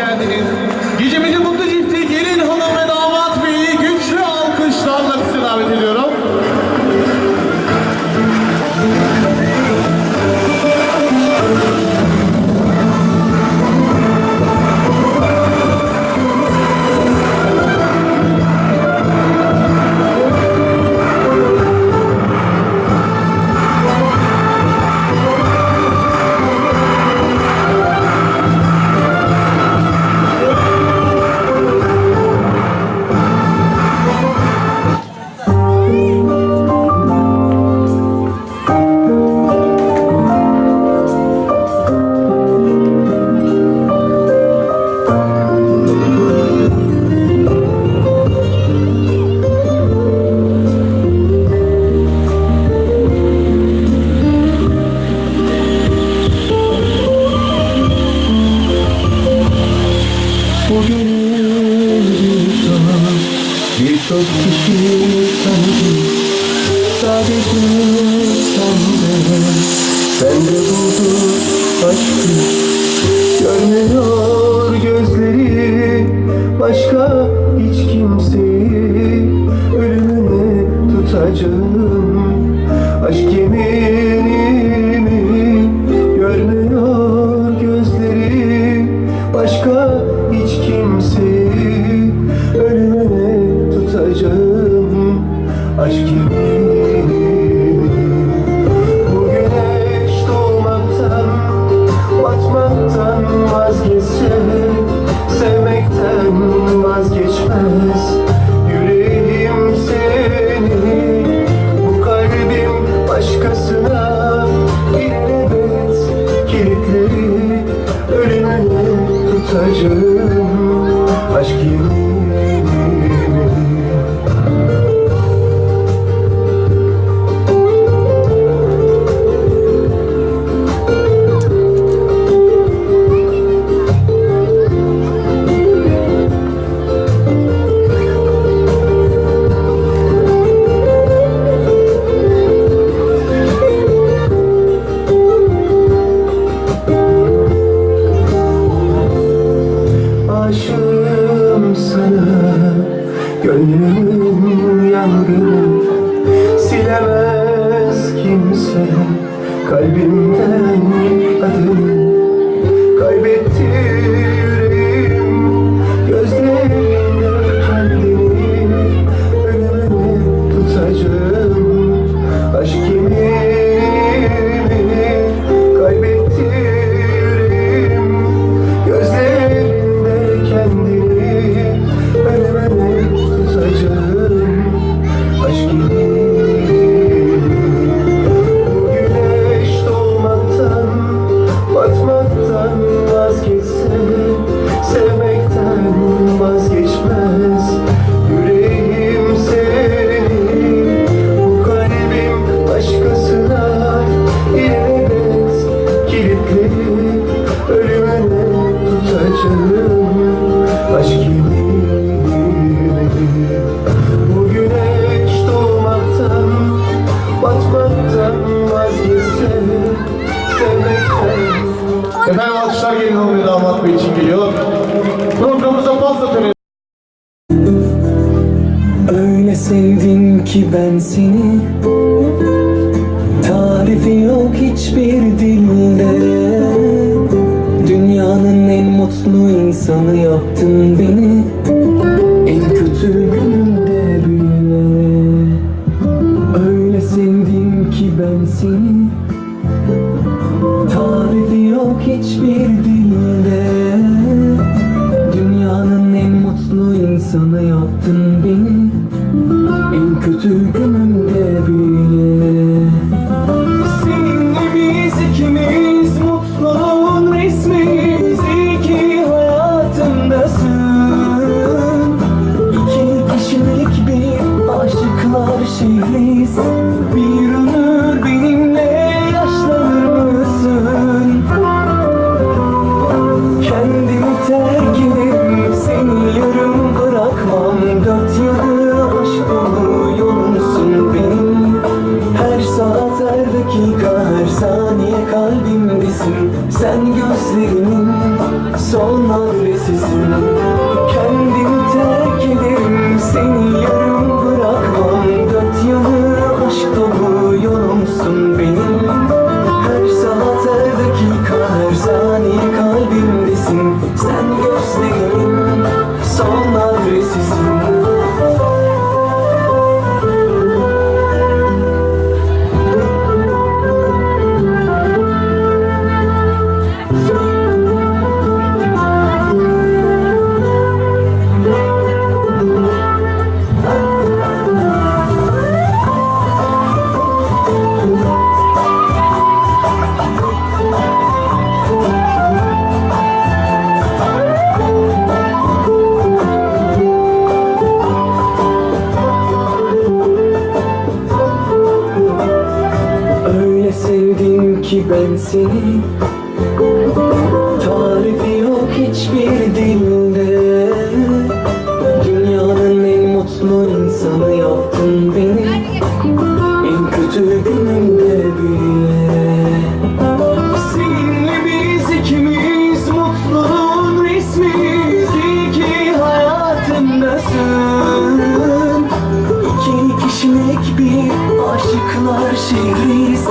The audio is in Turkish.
Türkiye'nin Bu gönül sana birçok kişi tanıdım Sadece Ben de buldum aşkı. kilitleri Ölümüne tutacağım. Aşk yemin Bilemez kimse kalbimden adını Kaybetti yüreğim gözlerimde kendini Ölümüne tutacak. Öyle sevdim ki ben seni. Tarifi yok hiçbir dilde. Dünyanın en mutlu insanı yaptın beni. yaptığını yaptın gözlerin solmadı ve sesin ki ben seni. Tarifi yok hiçbir dilde Dünyanın en mutlu insanı yaptın beni. En kötü günümde bile. Seninle biz ikimiz mutluluğun resmiyiz İyi ki hayatımdasın İki kişilik bir aşıklar şehriyiz